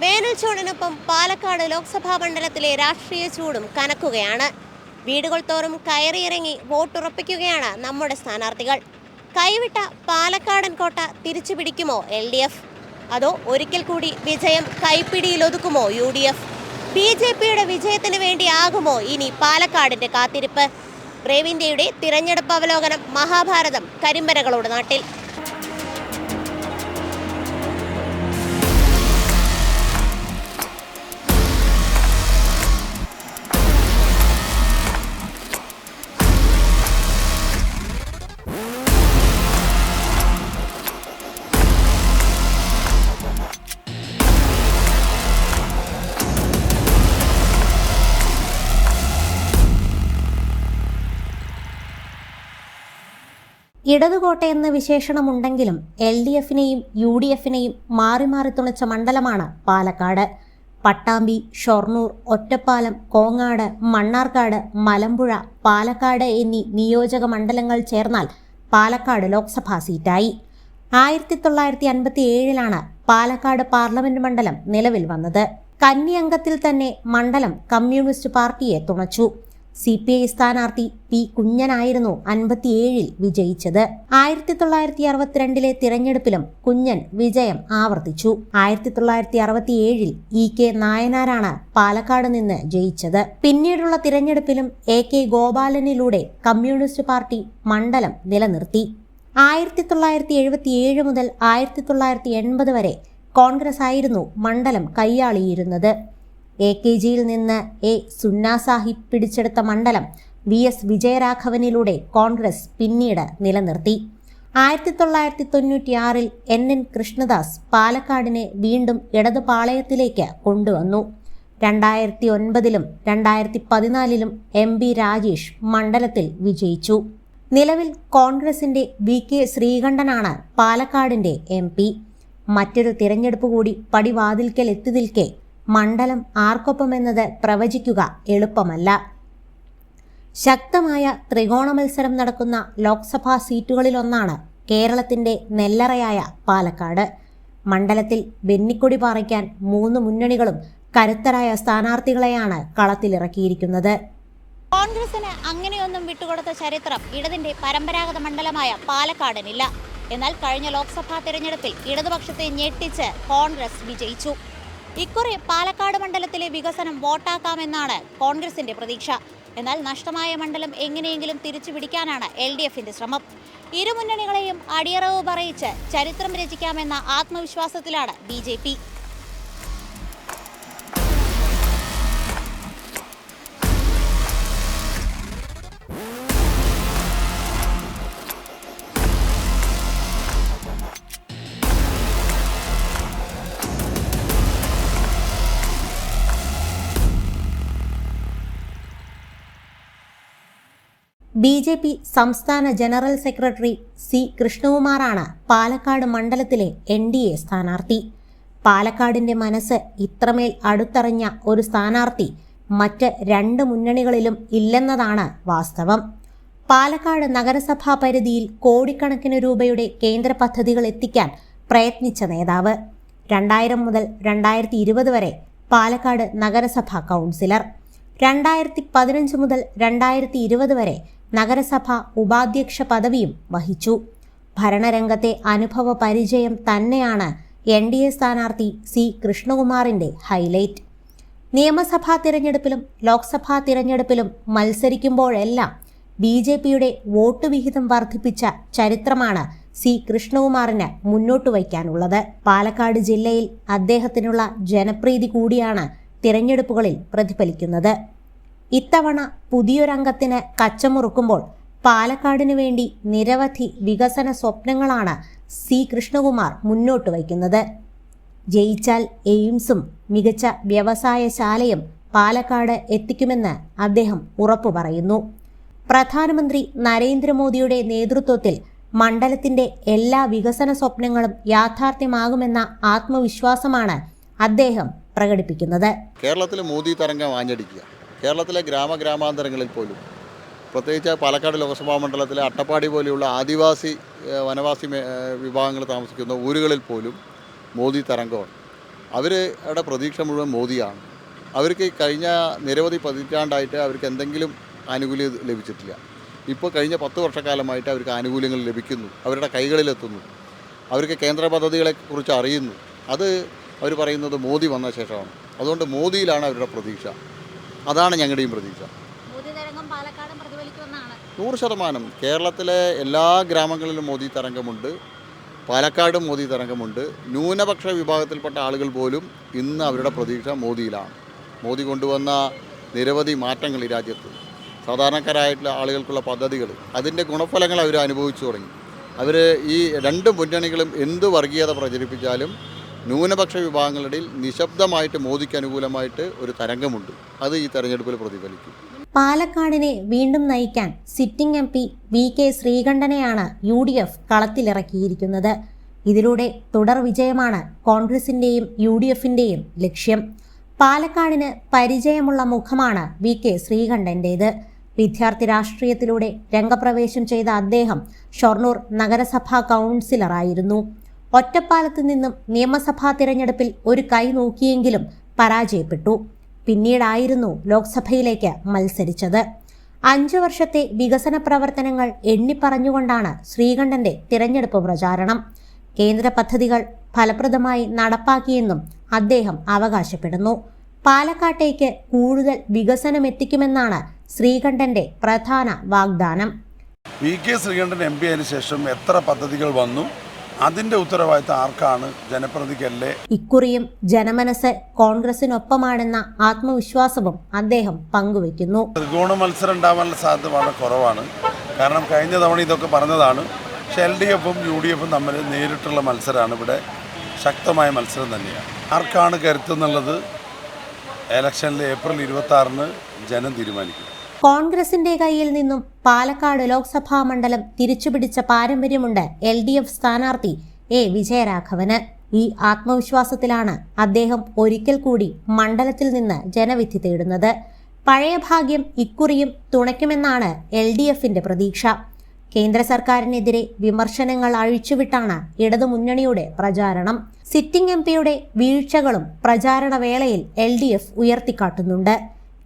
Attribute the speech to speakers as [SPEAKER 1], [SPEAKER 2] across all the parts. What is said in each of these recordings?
[SPEAKER 1] വേനൽ ചൂടിനൊപ്പം പാലക്കാട് ലോക്സഭാ മണ്ഡലത്തിലെ രാഷ്ട്രീയ ചൂടും കനക്കുകയാണ്. വീടുകൾ തോറും കയറിയിറങ്ങി വോട്ടുറപ്പിക്കുകയാണ് നമ്മുടെ സ്ഥാനാർത്ഥികൾ. കൈവിട്ട പാലക്കാടൻ കോട്ട തിരിച്ചു പിടിക്കുമോ എൽ ഡി എഫ്? അതോ ഒരിക്കൽ കൂടി വിജയം കൈപ്പിടിയിലൊതുക്കുമോ U D F? B J പിയുടെ വിജയത്തിന് വേണ്ടിയാകുമോ ഇനി പാലക്കാടിന്റെ കാത്തിരിപ്പ്? ബ്രേവ് തിരഞ്ഞെടുപ്പ് അവലോകനം മഹാഭാരതം കരിമ്പനകളോട് നാട്ടിൽ. ഇടതുകോട്ട എന്ന വിശേഷണമുണ്ടെങ്കിലും എൽ ഡി എഫിനെയും യു ഡി എഫിനെയും മാറി മാറി തുണച്ച മണ്ഡലമാണ് പാലക്കാട്. പട്ടാമ്പി ഷൊർണൂർ ഒറ്റപ്പാലം കോങ്ങാട് മണ്ണാർക്കാട് മലമ്പുഴ പാലക്കാട് എന്നീ നിയോജക മണ്ഡലങ്ങൾ ചേർന്നാൽ പാലക്കാട് ലോക്സഭാ സീറ്റായി. ആയിരത്തി തൊള്ളായിരത്തി അൻപത്തി ഏഴിലാണ് പാലക്കാട് പാർലമെന്റ് മണ്ഡലം നിലവിൽ വന്നത്. കന്നി അംഗത്തിൽ തന്നെ മണ്ഡലം കമ്മ്യൂണിസ്റ്റ് പാർട്ടിയെ തുണച്ചു. സി പി ഐ സ്ഥാനാർത്ഥി പി കുഞ്ഞനായിരുന്നു അൻപത്തിയേഴിൽ വിജയിച്ചത്. ആയിരത്തി തൊള്ളായിരത്തി അറുപത്തിരണ്ടിലെ തിരഞ്ഞെടുപ്പിലും കുഞ്ഞൻ വിജയം ആവർത്തിച്ചു. ആയിരത്തി തൊള്ളായിരത്തി അറുപത്തിയേഴിൽ ഇ കെ നായനാരാണ് പാലക്കാട് നിന്ന് ജയിച്ചത്. പിന്നീടുള്ള തിരഞ്ഞെടുപ്പിലും എ കെ ഗോപാലനിലൂടെ കമ്മ്യൂണിസ്റ്റ് പാർട്ടി മണ്ഡലം നിലനിർത്തി. ആയിരത്തി തൊള്ളായിരത്തി എഴുപത്തിയേഴ് മുതൽ ആയിരത്തി തൊള്ളായിരത്തി എൺപത് വരെ കോൺഗ്രസ് ആയിരുന്നു മണ്ഡലം കൈയാളിയിരുന്നത്. എ കെ ജിയിൽ നിന്ന് എ സുന്ന സാഹിബ് പിടിച്ചെടുത്ത മണ്ഡലം വി എസ് വിജയരാഘവനിലൂടെ കോൺഗ്രസ് പിന്നീട് നിലനിർത്തി. ആയിരത്തി തൊള്ളായിരത്തി തൊണ്ണൂറ്റിയാറിൽ എൻ എൻ കൃഷ്ണദാസ് പാലക്കാടിനെ വീണ്ടും ഇടതു പാളയത്തിലേക്ക് കൊണ്ടുവന്നു. രണ്ടായിരത്തി ഒൻപതിലും രണ്ടായിരത്തി പതിനാലിലും എം ബി രാജേഷ് മണ്ഡലത്തിൽ വിജയിച്ചു. നിലവിൽ കോൺഗ്രസിന്റെ വി കെ ശ്രീകണ്ഠനാണ് പാലക്കാടിന്റെ എം പി. മറ്റൊരു തിരഞ്ഞെടുപ്പ് കൂടി പടിവാതിൽക്കൽ എത്തി നിൽക്കെ മണ്ഡലം ആർക്കൊപ്പമെന്നത് പ്രവചിക്കുക എളുപ്പമല്ല. ശക്തമായ ത്രികോണ മത്സരം നടക്കുന്ന ലോക്സഭാ സീറ്റുകളിലൊന്നാണ് കേരളത്തിന്റെ നെല്ലറയായ പാലക്കാട്. മണ്ഡലത്തിൽ വെന്നിക്കൊടി പാറിക്കാൻ മൂന്ന് മുന്നണികളും കരുത്തരായ സ്ഥാനാർത്ഥികളെയാണ് കളത്തിലിറക്കിയിരിക്കുന്നത്. കോൺഗ്രസിന് അങ്ങനെയൊന്നും വിട്ടുകൊടുത്ത ചരിത്രം ഇടതിന്റെ പരമ്പരാഗത മണ്ഡലമായ പാലക്കാടിനില്ല. എന്നാൽ കഴിഞ്ഞ ലോക്സഭാ തെരഞ്ഞെടുപ്പിൽ ഇടതുപക്ഷത്തെ ഞെട്ടിച്ച് കോൺഗ്രസ് വിജയിച്ചു. ഇക്കുറി പാലക്കാട് മണ്ഡലത്തിലെ വികസനം വോട്ടാക്കാമെന്നാണ് കോൺഗ്രസിന്റെ പ്രതീക്ഷ. എന്നാൽ നഷ്ടമായ മണ്ഡലം എങ്ങനെയെങ്കിലും തിരിച്ചു പിടിക്കാനാണ് എൽ ഡി എഫിന്റെ ശ്രമം. ഇരുമുന്നണികളെയും അടിയറവ് പറയിച്ച് ചരിത്രം രചിക്കാമെന്ന ആത്മവിശ്വാസത്തിലാണ് ബി ബി ജെ പി സംസ്ഥാന ജനറൽ സെക്രട്ടറി സി കൃഷ്ണകുമാറാണ് പാലക്കാട് മണ്ഡലത്തിലെ എൻ ഡി എ സ്ഥാനാർത്ഥി. പാലക്കാടിന്റെ മനസ്സ് ഇത്രമേൽ അടുത്തറിഞ്ഞ ഒരു സ്ഥാനാർത്ഥി മറ്റ് രണ്ട് മുന്നണികളിലും ഇല്ലെന്നതാണ് വാസ്തവം. പാലക്കാട് നഗരസഭാ പരിധിയിൽ കോടിക്കണക്കിന് രൂപയുടെ കേന്ദ്ര പദ്ധതികൾ എത്തിക്കാൻ പ്രയത്നിച്ച നേതാവ്. രണ്ടായിരം മുതൽ രണ്ടായിരത്തി ഇരുപത് വരെ പാലക്കാട് നഗരസഭാ കൗൺസിലർ. രണ്ടായിരത്തി പതിനഞ്ച് മുതൽ രണ്ടായിരത്തി ഇരുപത് വരെ നഗരസഭ ഉപാധ്യക്ഷ പദവിയും വഹിച്ചു. ഭരണരംഗത്തെ അനുഭവ പരിചയം തന്നെയാണ് എൻ ഡി എ സ്ഥാനാർത്ഥി സി കൃഷ്ണകുമാറിന്റെ ഹൈലൈറ്റ്. നിയമസഭാ തിരഞ്ഞെടുപ്പിലും ലോക്സഭാ തിരഞ്ഞെടുപ്പിലും മത്സരിക്കുമ്പോഴെല്ലാം ബി ജെ പിയുടെ വോട്ട് വിഹിതം വർദ്ധിപ്പിച്ച ചരിത്രമാണ് സി കൃഷ്ണകുമാറിന് മുന്നോട്ട് വയ്ക്കാനുള്ളത്. പാലക്കാട് ജില്ലയിൽ അദ്ദേഹത്തിനുള്ള ജനപ്രീതി കൂടിയാണ് തിരഞ്ഞെടുപ്പുകളിൽ പ്രതിഫലിക്കുന്നത്. ഇത്തവണ പുതിയൊരംഗത്തിന് കച്ചമുറുക്കുമ്പോൾ പാലക്കാടിനു വേണ്ടി നിരവധി വികസന സ്വപ്നങ്ങളാണ് സി കൃഷ്ണകുമാർ മുന്നോട്ട് വയ്ക്കുന്നത്. ജയിച്ചാൽ എയിംസും മികച്ച വ്യവസായശാലയും പാലക്കാട് എത്തിക്കുമെന്ന് അദ്ദേഹം ഉറപ്പു പറയുന്നു. പ്രധാനമന്ത്രി നരേന്ദ്രമോദിയുടെ നേതൃത്വത്തിൽ മണ്ഡലത്തിന്റെ എല്ലാ വികസന സ്വപ്നങ്ങളും യാഥാർത്ഥ്യമാകുമെന്ന ആത്മവിശ്വാസമാണ് അദ്ദേഹം പ്രകടിപ്പിക്കുന്നത്.
[SPEAKER 2] കേരളത്തിലെ മോദി തരംഗം ആഞ്ഞടിക്കുക. കേരളത്തിലെ ഗ്രാമഗ്രാമാന്തരങ്ങളിൽ പോലും പ്രത്യേകിച്ച് പാലക്കാട് ലോക്സഭാ മണ്ഡലത്തിലെ അട്ടപ്പാടി പോലെയുള്ള ആദിവാസി വനവാസി വിഭാഗങ്ങൾ താമസിക്കുന്ന ഊരുകളിൽ പോലും മോദി തരംഗമാണ്. അവരുടെ പ്രതീക്ഷ മുഴുവൻ മോദിയാണ്. അവർക്ക് കഴിഞ്ഞ നിരവധി പതിറ്റാണ്ടായിട്ട് അവർക്ക് എന്തെങ്കിലും ആനുകൂല്യം ലഭിച്ചിട്ടില്ല. ഇപ്പോൾ കഴിഞ്ഞ പത്ത് വർഷക്കാലമായിട്ട് അവർക്ക് ആനുകൂല്യങ്ങൾ ലഭിക്കുന്നു അവരുടെ കൈകളിലെത്തുന്നു അവർക്ക് കേന്ദ്ര പദ്ധതികളെക്കുറിച്ച് അറിയുന്നു. അത് അവർ പറയുന്നത് മോദി വന്ന ശേഷമാണ്. അതുകൊണ്ട് മോദിയിലാണ് അവരുടെ പ്രതീക്ഷ. അതാണ് ഞങ്ങളുടെയും പ്രതീക്ഷ. നൂറ് ശതമാനം. കേരളത്തിലെ എല്ലാ ഗ്രാമങ്ങളിലും മോദി തരംഗമുണ്ട്. പാലക്കാടും മോദി തരംഗമുണ്ട്. ന്യൂനപക്ഷ വിഭാഗത്തിൽപ്പെട്ട ആളുകൾ പോലും ഇന്ന് അവരുടെ പ്രതീക്ഷ മോദിയിലാണ്. മോദി കൊണ്ടുവന്ന നിരവധി മാറ്റങ്ങൾ ഈ രാജ്യത്ത്. സാധാരണക്കാരായിട്ടുള്ള ആളുകൾക്കുള്ള പദ്ധതികൾ അതിന്റെ ഗുണഫലങ്ങൾ അവർ അനുഭവിച്ചു തുടങ്ങി. അവർ ഈ രണ്ട് മുന്നണികളും എന്ത് വർഗീയത പ്രചരിപ്പിച്ചാലും ന്യൂനപക്ഷ വിഭാഗങ്ങളുടെ നിശബ്ദമായിട്ട് മോദിക്ക് അനുകൂലമായിട്ട് ഒരു തരംഗമുണ്ട്. അത് ഈ തെരഞ്ഞെടുപ്പിൽ പ്രതിഫലിക്കും.
[SPEAKER 1] പാലക്കാടിനെ വീണ്ടും നയിക്കാൻ sitting M P V K ശ്രീകണ്ഠനെയാണ് U D F കളത്തിലിറക്കിയിരിക്കുന്നത്. ഇതിലൂടെ തുടർ വിജയമാണ് കോൺഗ്രസിന്റെയും യു ഡി എഫിന്റെയും ലക്ഷ്യം. പാലക്കാടിന് പരിചയമുള്ള മുഖമാണ് വി കെ ശ്രീകണ്ഠന്റേത് വിദ്യാർത്ഥി രാഷ്ട്രീയത്തിലൂടെ രംഗപ്രവേശം ചെയ്ത അദ്ദേഹം ഷൊർണൂർ നഗരസഭാ കൗൺസിലറായിരുന്നു. ഒറ്റപ്പാലത്ത് നിന്നും നിയമസഭാ തിരഞ്ഞെടുപ്പിൽ ഒരു കൈ നോക്കിയെങ്കിലും പരാജയപ്പെട്ടു. പിന്നീടായിരുന്നു ലോക്സഭയിലേക്ക് മത്സരിച്ചത്. അഞ്ചു വർഷത്തെ വികസന പ്രവർത്തനങ്ങൾ എണ്ണിപ്പറഞ്ഞുകൊണ്ടാണ് ശ്രീകണ്ഠന്റെ തിരഞ്ഞെടുപ്പ് പ്രചാരണം. കേന്ദ്ര പദ്ധതികൾ ഫലപ്രദമായി നടപ്പാക്കിയെന്നും അദ്ദേഹം അവകാശപ്പെടുന്നു. പാലക്കാട്ടേക്ക് കൂടുതൽ വികസനം എത്തിക്കുമെന്നാണ് ശ്രീകണ്ഠന്റെ പ്രധാന വാഗ്ദാനം.
[SPEAKER 3] V K Sreekandan M P ആയതിനു ശേഷം എത്ര പദ്ധതികൾ വന്നു? അതിന്റെ ഉത്തരവാദിത്തം ആർക്കാണ്? ജനപ്രതിക്കല്ലേ
[SPEAKER 1] ഇക്കുറിയും ജനമനസ് കോൺഗ്രസിനൊപ്പമാണെന്ന ആത്മവിശ്വാസവും അദ്ദേഹം പങ്കുവെക്കുന്നു
[SPEAKER 3] ത്രികോണ മത്സരം ഉണ്ടാവാനുള്ള സാധ്യത വളരെ കുറവാണ്. കാരണം കഴിഞ്ഞ തവണ ഇതൊക്കെ പറഞ്ഞതാണ്. പക്ഷെ എൽ ഡി എഫും യു ഡി എഫും തമ്മിൽ നേരിട്ടുള്ള മത്സരമാണ് ഇവിടെ. ശക്തമായ മത്സരം തന്നെയാണ്. ആർക്കാണ് കരുത്തെന്നുള്ളത് എലക്ഷനിൽ ഏപ്രിൽ ഇരുപത്തി ആറിന് ജനം തീരുമാനിക്കും.
[SPEAKER 1] കോൺഗ്രസിന്റെ കയ്യിൽ നിന്നും പാലക്കാട് ലോക്സഭാ മണ്ഡലം തിരിച്ചുപിടിച്ച പാരമ്പര്യമുണ്ട് എൽ ഡി എഫ് സ്ഥാനാർത്ഥി എ വിജയരാഘവന്. ഈ ആത്മവിശ്വാസത്തിലാണ് അദ്ദേഹം ഒരിക്കൽ കൂടി മണ്ഡലത്തിൽ നിന്ന് ജനവിധി തേടുന്നത്. പഴയ ഭാഗ്യം ഇക്കുറിയും തുണയ്ക്കുമെന്നാണ് എൽ ഡി എഫിന്റെ പ്രതീക്ഷ. കേന്ദ്ര സർക്കാരിനെതിരെ വിമർശനങ്ങൾ അഴിച്ചുവിട്ടാണ് ഇടതുമുന്നണിയുടെ പ്രചാരണം. സിറ്റിംഗ് എം പിയുടെ വീഴ്ചകളും പ്രചാരണ വേളയിൽ എൽ ഡി എഫ് ഉയർത്തിക്കാട്ടുന്നുണ്ട്.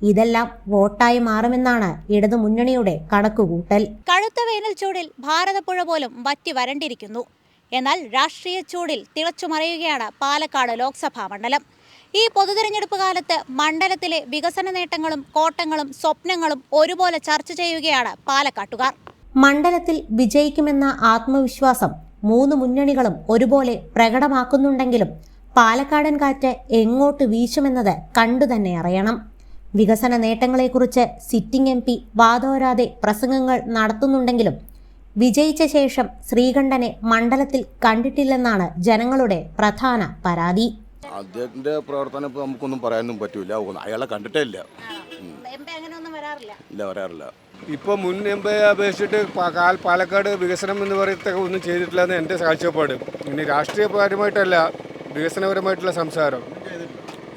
[SPEAKER 1] ഇതെല്ലാം വോട്ടായി മാറുമെന്നാണ് ഇടതുമുന്നണിയുടെ കണക്കുകൂട്ടൽ.
[SPEAKER 4] കടുത്ത വേനൽ ചൂടിൽ ഭാരതപ്പുഴ പോലും വറ്റി വരണ്ടിരിക്കുന്നു. എന്നാൽ രാഷ്ട്രീയ ചൂടിൽ തിളച്ചുമറിയുകയാണ് പാലക്കാട് ലോക്സഭാ മണ്ഡലം. ഈ പൊതുതെരഞ്ഞെടുപ്പ് കാലത്ത് മണ്ഡലത്തിലെ വികസന നേട്ടങ്ങളും കോട്ടങ്ങളും സ്വപ്നങ്ങളും ഒരുപോലെ ചർച്ച ചെയ്യുകയാണ് പാലക്കാട്ടുകാർ.
[SPEAKER 1] മണ്ഡലത്തിൽ വിജയിക്കുമെന്ന ആത്മവിശ്വാസം മൂന്ന് മുന്നണികളും ഒരുപോലെ പ്രകടമാക്കുന്നുണ്ടെങ്കിലും പാലക്കാടൻ കാറ്റ് എങ്ങോട്ട് വീശുമെന്നത് കണ്ടുതന്നെ അറിയണം. വികസന നേട്ടങ്ങളെക്കുറിച്ച് സിറ്റിംഗ് എം പി വാതോരാതെ പ്രസംഗങ്ങൾ നടത്തുന്നുണ്ടെങ്കിലും വിജയിച്ച ശേഷം ശ്രീകണ്ഠനെ മണ്ഡലത്തിൽ കണ്ടിട്ടില്ലെന്നാണ് ജനങ്ങളുടെ പ്രധാന പരാതി.
[SPEAKER 5] അദ്ദേഹത്തിന്റെ പ്രവർത്തനം ഇപ്പോൾ നമുക്കൊന്നും പറയാനൊന്നും പറ്റൂല. അയാളെ കണ്ടിട്ടേ ഇല്ല.
[SPEAKER 4] വരാറില്ല.
[SPEAKER 5] ഇല്ല വരാറില്ല.
[SPEAKER 6] ഇപ്പോൾ മുൻ എം പി അപേക്ഷിച്ചിട്ട് കാൽ- പാലക്കാട് വികസനം എന്ന് പറയത്തൊക്കെ ഒന്നും ചെയ്തിട്ടില്ല എന്ന് എന്റെ കാഴ്ചപ്പാട്. ഇനി രാഷ്ട്രീയപരമായിട്ടല്ല വികസനപരമായിട്ടുള്ള സംസാരം.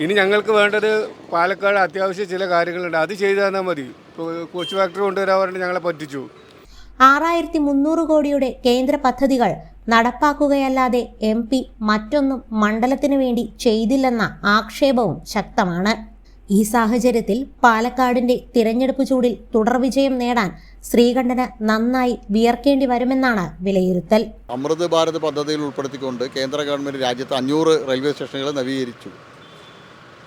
[SPEAKER 6] ഇനി ഞങ്ങൾക്ക് വേണ്ടത് പാലക്കാട് അത്യാവശ്യം ചില കാര്യങ്ങളുണ്ട്. അത് ചെയ്താൽ തന്നാൽ മതി. കോച്ച് ഫാക്ടറി കൊണ്ടുവരാൻ പറഞ്ഞിട്ട് ഞങ്ങളെ പറ്റിച്ചു.
[SPEAKER 1] ആറായിരത്തി മുന്നൂറ് കോടിയുടെ കേന്ദ്ര പദ്ധതികൾ നടപ്പാക്കുകയല്ലാതെ എം പി മറ്റൊന്നും മണ്ഡലത്തിനു വേണ്ടി ചെയ്തില്ലെന്ന ആക്ഷേപവും ശക്തമാണ്. ഈ സാഹചര്യത്തിൽ പാലക്കാടിന്റെ തിരഞ്ഞെടുപ്പ് ചൂടിൽ തുടർ വിജയം നേടാൻ ശ്രീകണ്ഠന് നന്നായി വിയർക്കേണ്ടി വരുമെന്നാണ് വിലയിരുത്തൽ.
[SPEAKER 2] അമൃത് ഭാരത് പദ്ധതിയിൽ ഉൾപ്പെടുത്തിക്കൊണ്ട് കേന്ദ്ര ഗവൺമെന്റ് രാജ്യത്ത് അഞ്ഞൂറ് റെയിൽവേ സ്റ്റേഷനുകൾ നവീകരിച്ചു.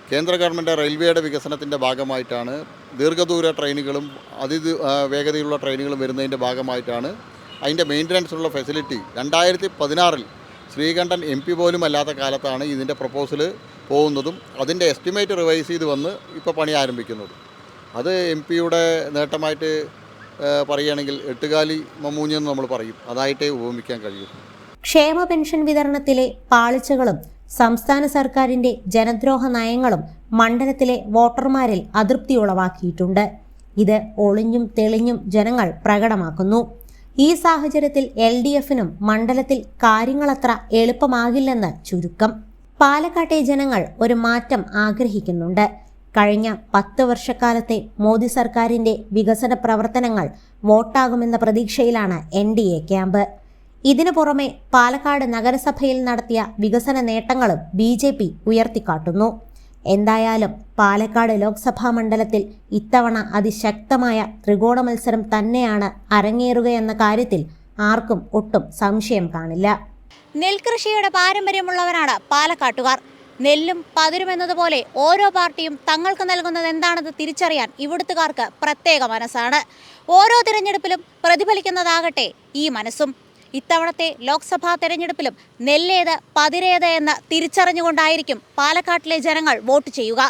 [SPEAKER 2] കേന്ദ്ര ഗവൺമെന്റ് റെയിൽവേയുടെ വികസനത്തിന്റെ ഭാഗമായിട്ടാണ് ദീർഘദൂര ട്രെയിനുകളും അതി വേഗതയുള്ള ട്രെയിനുകളും വരുന്നതിന്റെ ഭാഗമായിട്ടാണ് അതിന്റെ മെയിന്റനൻസിനുള്ള ഫെസിലിറ്റി. രണ്ടായിരത്തി പതിനാറിൽ ശ്രീകണ്ഠൻ എം പി പോലും അല്ലാത്ത കാലത്താണ് ഇതിന്റെ പ്രപ്പോസൽ പോകുന്നതും അതിന്റെ എസ്റ്റിമേറ്റ് റിവൈസ് ചെയ്ത് വന്ന് ഇപ്പോൾ പണി ആരംഭിക്കുന്നത്. അത് എം പിയുടെ നേട്ടമായിട്ട് പറയുകയാണെങ്കിൽ എട്ടുകാലി മമ്മൂഞ്ഞെന്ന് നമ്മൾ പറയും. അതായിട്ടേ ഉപമിക്കാൻ കഴിയും.
[SPEAKER 1] ക്ഷേമ പെൻഷൻ വിതരണത്തിലെ പാളിച്ചകളും സംസ്ഥാന സർക്കാരിന്റെ ജനദ്രോഹ നയങ്ങളും മണ്ഡലത്തിലെ വോട്ടർമാരിൽ അതൃപ്തി ഉളവാക്കിയിട്ടുണ്ട്. ഇത് ഒളിഞ്ഞും തെളിഞ്ഞും ജനങ്ങൾ പ്രകടമാക്കുന്നു. ഈ സാഹചര്യത്തിൽ എൽ ഡി എഫിനും മണ്ഡലത്തിൽ കാര്യങ്ങളത്ര എളുപ്പമാകില്ലെന്ന് ചുരുക്കം. പാലക്കാട്ടെ ജനങ്ങൾ ഒരു മാറ്റം ആഗ്രഹിക്കുന്നുണ്ട്. കഴിഞ്ഞ പത്ത് വർഷക്കാലത്തെ മോദി സർക്കാരിന്റെ വികസന പ്രവർത്തനങ്ങൾ വോട്ടാകുമെന്ന പ്രതീക്ഷയിലാണ് എൻ ഡി എ ക്യാമ്പ്. ഇതിനു പുറമെ പാലക്കാട് നഗരസഭയിൽ നടത്തിയ വികസന നേട്ടങ്ങളും ബി ജെ പി ഉയർത്തിക്കാട്ടുന്നു. എന്തായാലും പാലക്കാട് ലോക്സഭാ മണ്ഡലത്തിൽ ഇത്തവണ അതിശക്തമായ ത്രികോണ മത്സരം തന്നെയാണ് അരങ്ങേറുകയെന്ന കാര്യത്തിൽ ആർക്കും ഒട്ടും സംശയം കാണില്ല.
[SPEAKER 4] നെൽകൃഷിയുടെ പാരമ്പര്യമുള്ളവരാണ് പാലക്കാട്ടുകാർ. നെല്ലും പതിരുമെന്നതുപോലെ ഓരോ പാർട്ടിയും തങ്ങൾക്ക് നൽകുന്നത് എന്താണെന്ന് തിരിച്ചറിയാൻ ഇവിടുത്തുകാർക്ക് പ്രത്യേക മനസ്സാണ്. ഓരോ തിരഞ്ഞെടുപ്പിലും പ്രതിഫലിക്കുന്നതാകട്ടെ ഈ മനസ്സും. ഇത്തവണത്തെ ലോക്സഭാ തെരഞ്ഞെടുപ്പിലും നെല്ലേത് പതിരേത് എന്ന് തിരിച്ചറിഞ്ഞുകൊണ്ടായിരിക്കും പാലക്കാട്ടിലെ ജനങ്ങൾ വോട്ട് ചെയ്യുക.